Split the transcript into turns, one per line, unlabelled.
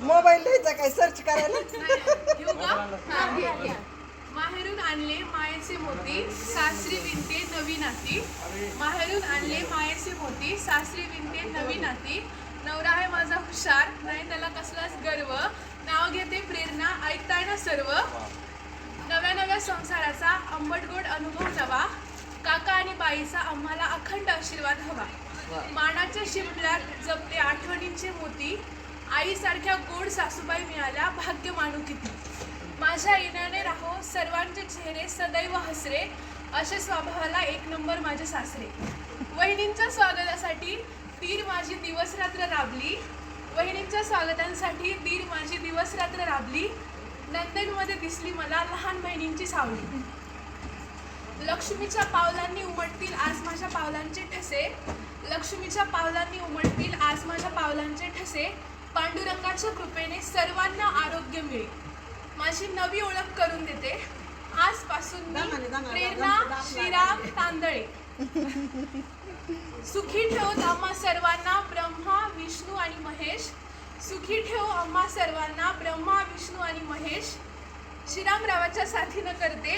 Mobile द्यायचा काय? Search करायला?
माहेरून आणले मायेचे मोती सासरी विणते नवी नाती माहेरून आणले मायेचे मोती सासरी विणते नवी नाती नवरा आहे माझा हुशार नाही त्याला कसलाच गर्व. नाव घेते प्रेरणा ऐकताय ना सर्व? नव्या नव्या संसाराचा आंबटगोड अनुभव नवा काका आणि बाईचा आम्हाला अखंड आशीर्वाद हवा. मानाच्या शिंपल्यात जपते आठवणींचे मोती आईसारख्या गोड सासूबाई मिळाल्या भाग्य मानू किती. माझ्या येण्याने राहो सर्वांचे चेहरे सदैव हसरे असे स्वभावाला एक नंबर माझे सासरे. वहिनींच्या स्वागतासाठी दीर माझी दिवस रात्र राबली. वहिनींच्या स्वागतांसाठी दीर माझी दिवस रात्र राबली. नंदनमध्ये दिसली मला लहान बहिणींची सावली. लक्ष्मीच्या पावलांनी उमटतील आज माझ्या पावलांचे ठसे. लक्ष्मीच्या पावलांनी उमटतील आज माझ्या पावलांचे ठसे पांडुरंगाच्या कृपेने सर्वांना आरोग्य मिळेल. माझी नवी ओळख करून देते. आजपासून प्रेरणा. श्रीराम तांदळे. सुखी ठेवत आम्हा सर्वांना ब्रह्मा विष्णू आणि महेश. सुखी ठेव आम्हा सर्वांना ब्रह्मा विष्णू आणि महेश. श्रीरामरावाच्या साथीनं करते.